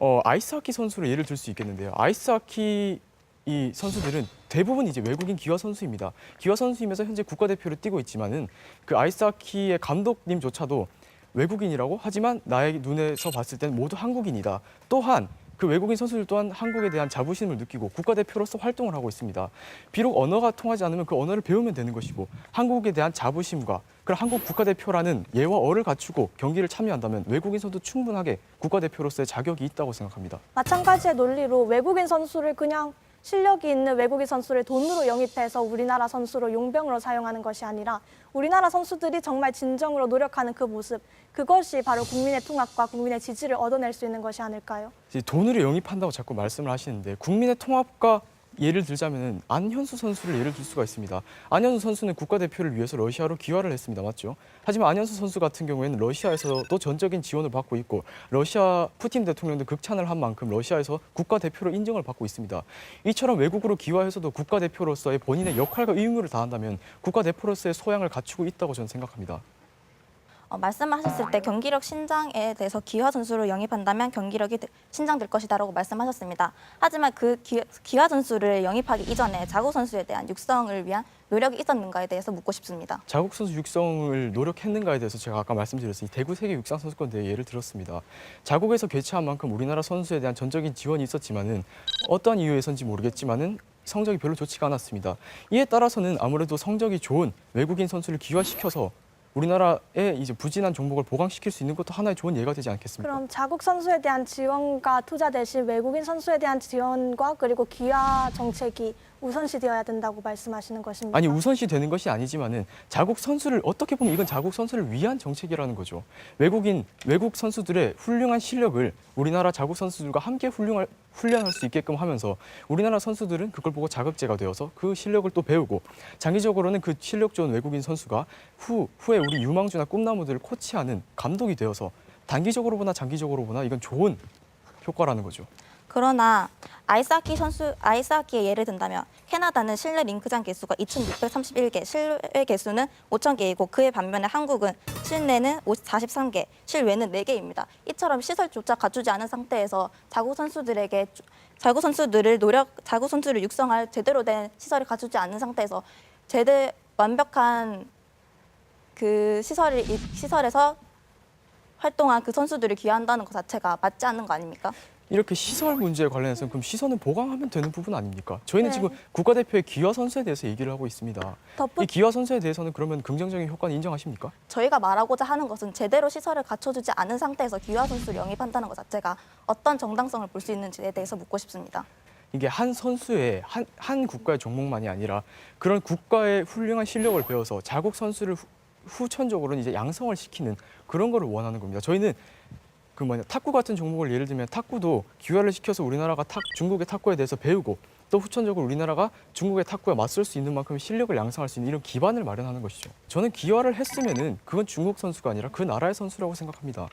어, 아이스하키 선수를 예를 들 수 있겠는데요. 아이스하키 이 선수들은 대부분 이제 외국인 기화 선수입니다. 기화 선수이면서 현재 국가대표를 뛰고 있지만은 그 아이스하키의 감독님조차도 외국인이라고 하지만 나의 눈에서 봤을 때는 모두 한국인이다. 또한 그 외국인 선수들 또한 한국에 대한 자부심을 느끼고 국가대표로서 활동을 하고 있습니다. 비록 언어가 통하지 않으면 그 언어를 배우면 되는 것이고 한국에 대한 자부심과 그런 한국 국가대표라는 예와 어를 갖추고 경기를 참여한다면 외국인 선수 충분하게 국가대표로서의 자격이 있다고 생각합니다. 마찬가지의 논리로 외국인 선수를 그냥 실력이 있는 외국인 선수를 돈으로 영입해서 우리나라 선수로 용병으로 사용하는 것이 아니라 우리나라 선수들이 정말 진정으로 노력하는 그 모습 그것이 바로 국민의 통합과 국민의 지지를 얻어낼 수 있는 것이 아닐까요? 돈으로 영입한다고 자꾸 말씀을 하시는데 국민의 통합과 예를 들자면은 안현수 선수를 예를 들 수가 있습니다. 안현수 선수는 국가대표를 위해서 러시아로 귀화를 했습니다. 맞죠? 하지만 안현수 선수 같은 경우에는 러시아에서도 전적인 지원을 받고 있고 러시아 푸틴 대통령도 극찬을 한 만큼 러시아에서 국가대표로 인정을 받고 있습니다. 이처럼 외국으로 귀화해서도 국가대표로서의 본인의 역할과 의무를 다한다면 국가대표로서의 소양을 갖추고 있다고 저는 생각합니다. 어, 말씀하셨을 때 경기력 신장에 대해서 기화 선수를 영입한다면 경기력이 드- 신장될 것이다라고 말씀하셨습니다. 하지만 그 기, 기화 선수를 영입하기 이전에 자국 선수에 대한 육성을 위한 노력이 있었는가에 대해서 묻고 싶습니다. 자국 선수 육성을 노력했는가에 대해서 제가 아까 말씀드렸으니 대구 세계 육상 선수권 대회 예를 들었습니다. 자국에서 개최한 만큼 우리나라 선수에 대한 전적인 지원이 있었지만은 어떠한 이유에서인지 모르겠지만은 성적이 별로 좋지가 않았습니다. 이에 따라서는 아무래도 성적이 좋은 외국인 선수를 기화시켜서 우리나라의 이제 부진한 종목을 보강시킬 수 있는 것도 하나의 좋은 예가 되지 않겠습니까? 그럼 자국 선수에 대한 지원과 투자 대신 외국인 선수에 대한 지원과 그리고 기아 정책이 우선시되어야 된다고 말씀하시는 것입니다. 아니 우선시 되는 것이 아니지만은 자국 선수를 어떻게 보면 이건 자국 선수를 위한 정책이라는 거죠. 외국인 외국 선수들의 훌륭한 실력을 우리나라 자국 선수들과 함께 훌륭할 훈련할 수 있게끔 하면서 우리나라 선수들은 그걸 보고 자극제가 되어서 그 실력을 또 배우고 장기적으로는 그 실력 좋은 외국인 선수가 후 후에 우리 유망주나 꿈나무들을 코치하는 감독이 되어서 단기적으로 보나 장기적으로 보나 이건 좋은 효과라는 거죠. 그러나 아이스하키 선수 아이스하키의 예를 든다면 캐나다는 실내 링크장 개수가 2,631개, 실외 개수는 5,000개이고 그에 반면에 한국은 실내는 43개, 실외는 4개입니다. 이처럼 시설조차 갖추지 않은 상태에서 자국 선수들에게 주- 자국 선수들을 노력 자국 선수를 육성할 제대로 된 시설을 갖추지 않은 상태에서 제대 완벽한 그 시설을 이- 시설에서 활동한 그 선수들을 기여한다는 것 자체가 맞지 않는 거 아닙니까? 이렇게 시설 문제에 관련해서는 그럼 시설은 보강하면 되는 부분 아닙니까? 저희는 네. 지금 국가대표의 기화 선수에 대해서 얘기를 하고 있습니다. 덧붙 이 기화 선수에 대해서는 그러면 긍정적인 효과는 인정하십니까? 저희가 말하고자 하는 것은 제대로 시설을 갖춰주지 않은 상태에서 기화 선수를 영입한다는 것 자체가 어떤 정당성을 볼 수 있는지에 대해서 묻고 싶습니다. 이게 한 선수의 한, 한 국가의 종목만이 아니라 그런 국가의 훌륭한 실력을 배워서 자국 선수를 후, 후천적으로는 이제 양성을 시키는 그런 거를 원하는 겁니다. 저희는 그 뭐냐 탁구 같은 종목을 예를 들면 탁구도 기화를 시켜서 우리나라가 탁, 중국의 탁구에 대해서 배우고 또 후천적으로 우리나라가 중국의 탁구에 맞설 수 있는 만큼 실력을 양성할 수 있는 이런 기반을 마련하는 것이죠. 저는 기화를 했으면은 그건 중국 선수가 아니라 그 나라의 선수라고 생각합니다.